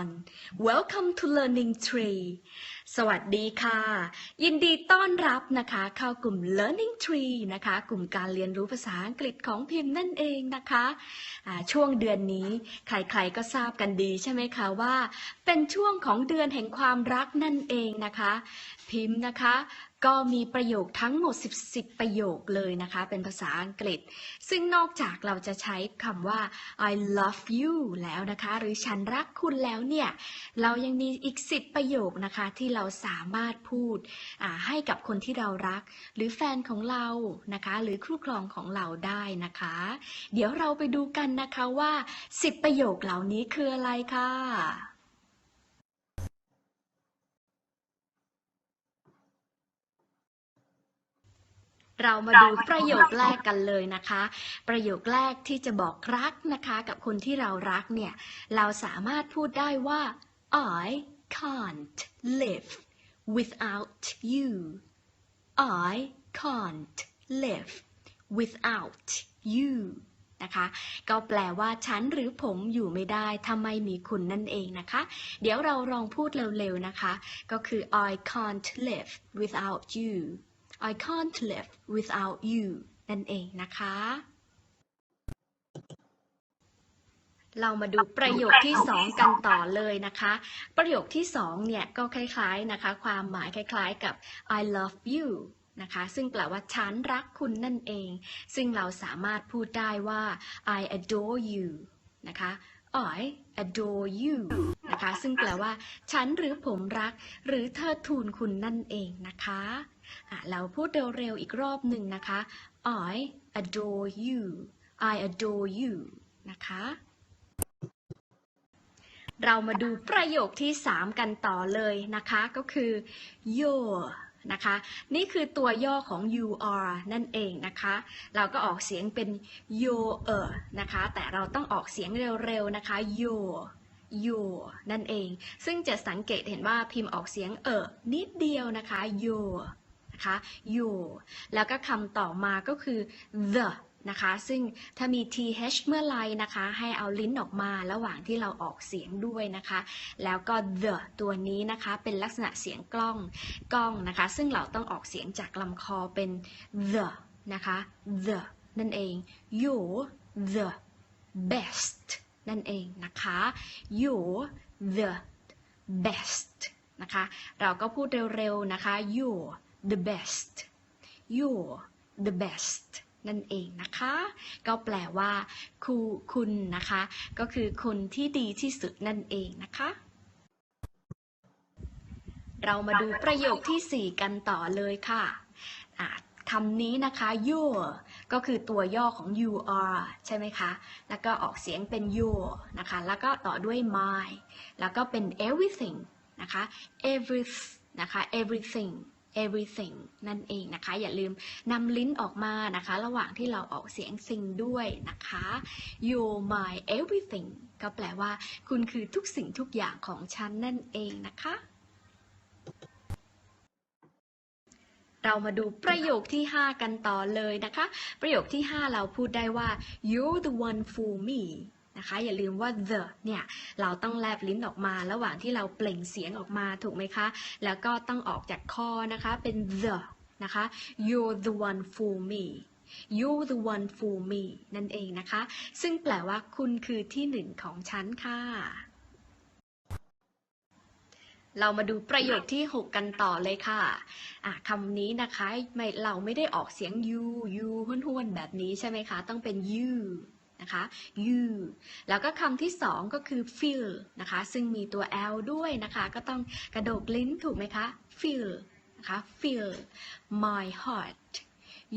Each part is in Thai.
on Welcome to Learning Tree สวัสดีค่ะ ยินดีต้อนรับนะคะเข้ากลุ่ม Learning Tree นะคะ กลุ่มการเรียนรู้ภาษาอังกฤษของพิมพ์นั่นเองนะคะอ่าช่วงเดือนนี้ใครๆก็ทราบกันดีใช่ไหมคะว่า เป็นช่วงของเดือนแห่งความรักนั่นเองนะคะ พิมพ์นะคะก็มีประโยคทั้งหมด10 10 ประโยคเลยนะคะ เป็นภาษาอังกฤษ ซึ่งนอกจากเราจะใช้คำว่า I love you แล้วนะคะ หรือฉันรักคุณแล้วเนี่ย เรายังมีอีก 10 ประโยคนะคะที่เราสามารถพูดให้กับคนที่เรารัก หรือแฟนของเรานะคะ หรือคู่ครองของเราได้นะคะ เดี๋ยวเราไปดูกันนะคะว่า 10 ประโยคเหล่านี้คืออะไรค่ะเรามาดูประโยคแรกกันเลยนะคะ ประโยคแรกที่จะบอกรักนะคะ กับคนที่เรารักเนี่ย เราสามารถพูดได้ว่า I can't live without you I can't live without you นะคะ ก็แปลว่าฉันหรือผมอยู่ไม่ได้ถ้าไม่มีคุณนั่นเองนะคะ เดี๋ยวเราลองพูดเร็วๆนะคะ ก็คือ I can't live without you I can't live without you นั่นเองนะคะ เรามาดูประโยคที่สองกันต่อเลยนะคะ ประโยคที่สองเนี่ยก็คล้ายๆนะคะ ความหมายคล้ายๆกับ I love you นะคะ ซึ่งแปลว่าฉันรักคุณนั่นเอง ซึ่งเราสามารถพูดได้ว่า I adore you นะคะ I adore you นะคะ ซึ่งแปลว่าฉันหรือผมรัก หรือเธอทูลคุณนั่นเองนะคะะเราพูดเร็วๆอีกรอบหนึ่งนะคะ I adore you I adore you นะคะ เรามาดูประโยคที่ 3 กันต่อเลยนะคะ ก็คือ your นะคะ นี่คือตัวย่อของ you are นั่นเองนะคะ เราก็ออกเสียงเป็น your นะคะ แต่เราต้องออกเสียงเร็วๆนะคะ your your นั่นเอง ซึ่งจะสังเกตเห็นว่าพิมพ์ออกเสียงเออนิดเดียวนะคะ your นะคะ your แล้วก็คำต่อมาก็คือ the นะคะ ซึ่งถ้ามี th เมื่อไรนะคะ ให้เอาลิ้นออกมาระหว่างที่เราออกเสียงด้วยนะคะ แล้วก็ the ตัวนี้นะคะเป็นลักษณะเสียงกล้องกล้องนะคะ ซึ่งเราต้องออกเสียงจากลำคอเป็น the นะคะ the นั่นเอง you the best นั่นเองนะคะ you the best นะคะ เราก็พูดเร็วๆนะคะ you're the best you're the best นั่นเองนะคะ ก็แปลว่าครูคุณนะคะ ก็คือคนที่ดีที่สุดนั่นเองนะคะ เรามาดูประโยคที่ 4 กันต่อเลยค่ะอะคำนี้นะคะ your ก็คือตัวย่อของ you are ใช่ไหมคะ แล้วก็ออกเสียงเป็น your นะคะ แล้วก็ต่อด้วย my แล้วก็เป็น everything นะคะ every นะคะ everything everything นั่นเองนะคะ อย่าลืมนำลิ้นออกมานะคะ ระหว่างที่เราออกเสียง sing ด้วยนะคะ you're my everything ก็แปลว่า คุณคือทุกสิ่งทุกอย่างของฉันนั่นเองนะคะ เรามาดูประโยคที่ 5 กันต่อเลยนะคะ ประโยคที่ 5 เราพูดได้ว่า you're the one for me นะคะ อย่าลืมว่า the เนี่ยเราต้องแลบลิ้นออกมา ระหว่างที่เราเปล่งเสียงออกมาถูกไหมคะ แล้วก็ต้องออกจากคอนะคะเป็น the นะคะ you're the one for me you're the one for me นั่นเองนะคะ ซึ่งแปลว่าคุณคือที่หนึ่งของฉันค่ะ เรามาดูประโยคที่ 6 กันต่อเลยค่ะะคำนี้นะคะไม่เราไม่ได้ออกเสียง you you ห้วนๆแบบนี้ใช่ไหมคะ ต้องเป็น you นะคะ you แล้วก็คำที่สองก็คือ feel นะคะ ซึ่งมีตัว l ด้วยนะคะ ก็ต้องกระโดกลิ้นถูกไหมคะ feel นะคะ feel my heart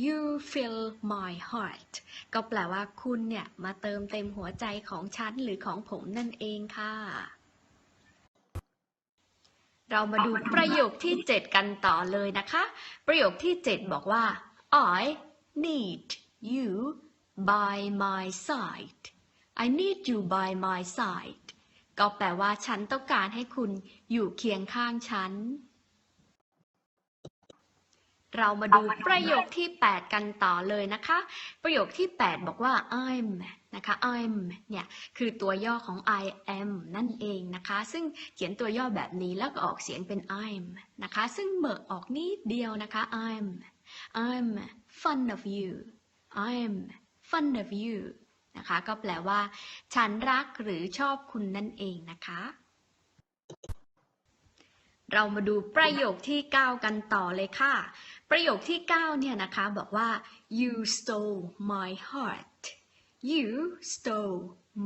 you fill my heart ก็แปลว่าคุณเนี่ยมาเติมเต็มหัวใจของฉันหรือของผมนั่นเองค่ะ เรามาดูประโยคที่ 7 กันต่อเลยนะคะ ประโยคที่ 7 บอกว่า I need you by my side I need you by my side ก็แปลว่าฉันต้องการให้คุณอยู่เคียงข้างฉัน เรามาดูประโยคที่ 8 กันต่อเลยนะคะ ประโยคที่ 8 บอกว่า I'm นะคะ I'm เนี่ยคือตัวย่อของ I am นั่นเองนะคะ ซึ่งเขียนตัวย่อแบบนี้แล้วก็ออกเสียงเป็น I'm นะคะ ซึ่งเบิกออกนิดเดียวนะคะ I'm I'm fond of you I'm fond of you นะคะ ก็แปลว่า ฉันรักหรือชอบคุณนั่นเองนะคะ เรามาดูประโยคที่ 9 กันต่อเลยค่ะ ประโยคที่ 9 เนี่ยนะคะ บอกว่า you stole my heart you stole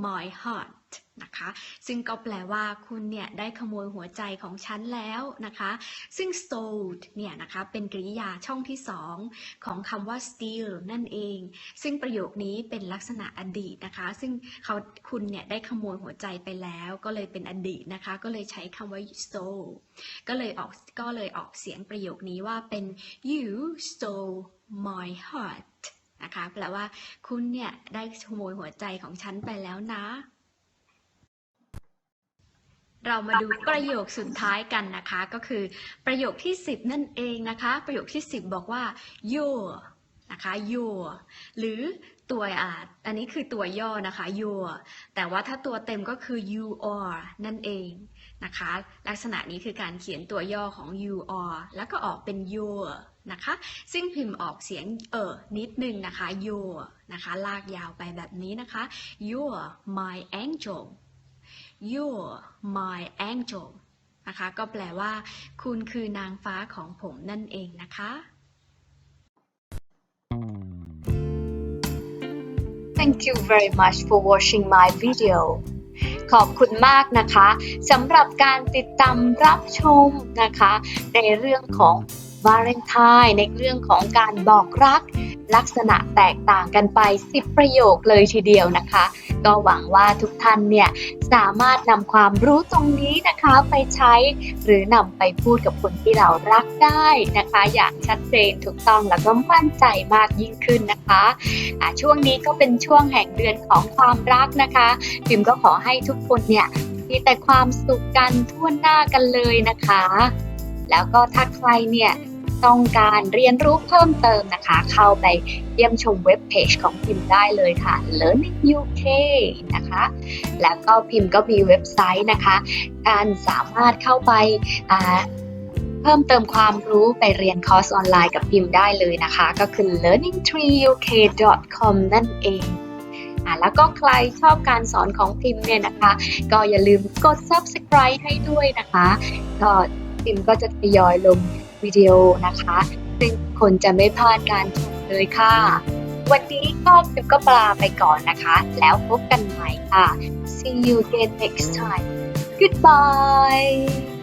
my heart นะคะ ซึ่งก็แปลว่าคุณเนี่ยได้ขโมยหัวใจของฉันแล้วนะคะ ซึ่ง stole เนี่ยนะคะเป็นกริยาช่องที่2ของคำว่า steal นั่นเอง ซึ่งประโยคนี้เป็นลักษณะอดีตนะคะ ซึ่งเขาคุณเนี่ยได้ขโมยหัวใจไปแล้ว ก็เลยเป็นอดีตนะคะ ก็เลยใช้คำว่า stole ก็เลยออกก็เลยออกเสียงประโยคนี้ว่าเป็น you stole my heart นะคะ แปลว่าคุณเนี่ยได้ขโมยหัวใจของฉันไปแล้วนะ เรามาดูประโยคสุดท้ายกันนะคะ ก็คือประโยคที่ 10 นั่นเองนะคะ ประโยคที่ 10 บอกว่า your นะคะ your หรือตัวอ่าอันนี้คือตัวย่อนะคะ your แต่ว่าถ้าตัวเต็มก็คือ you are นั่นเอง นะคะ ลักษณะนี้คือการเขียนตัวย่อของ you are แล้วก็ออกเป็น your นะคะ ซึ่งพิมพ์ออกเสียงเออนิดนึงนะคะ your นะคะ ลากยาวไปแบบนี้นะคะ you're my angel you're my angel นะคะ ก็แปลว่า คุณคือนางฟ้าของผมนั่นเองนะคะ Thank you very much for watching my video ขอบคุณมากนะคะสำหรับการติดตามรับชมนะคะ ในเรื่องของวาเลนไทน์ในเรื่องของการบอกรัก ลักษณะแตกต่างกันไป 10 ประโยคเลยทีเดียวนะคะ ก็หวังว่าทุกท่านเนี่ยสามารถนำความรู้ตรงนี้นะคะไปใช้ หรือนำไปพูดกับคนที่เรารักได้นะคะ อย่างชัดเจนถูกต้องแล้วก็มั่นใจมากยิ่งขึ้นนะคะะช่วงนี้ก็เป็นช่วงแห่งเดือนของความรักนะคะพิมก็ขอให้ทุกคนเนี่ยมีแต่ความสุขกันทั่วหน้ากันเลยนะคะ แล้วก็ถ้าใครเนี่ย ต้องการเรียนรู้เพิ่มเติมนะคะ เข้าไปเยี่ยมชมเว็บเพจของพิมพ์ได้เลยค่ะ Learning UK นะคะ แล้วก็พิมพ์ก็มีเว็บไซต์นะคะ การสามารถเข้าไปเพิ่มเติมความรู้ไปเรียนคอร์สออนไลน์กับพิมพ์ได้เลยนะคะ ก็คือ learningtreeuk.com นั่นเองอ่าแล้วก็ใครชอบการสอนของพิมพ์เนี่ยนะคะ ก็อย่าลืมกด subscribe ให้ด้วยนะคะ ก็พิมพ์ก็จะทยอยลง วิดีโอนะคะ ซึ่งคนจะไม่พลาดการชมเลยค่ะ วันนี้ก็พิมก็ปลาไปก่อนนะคะ แล้วพบกันใหม่ค่ะ see you again next time goodbye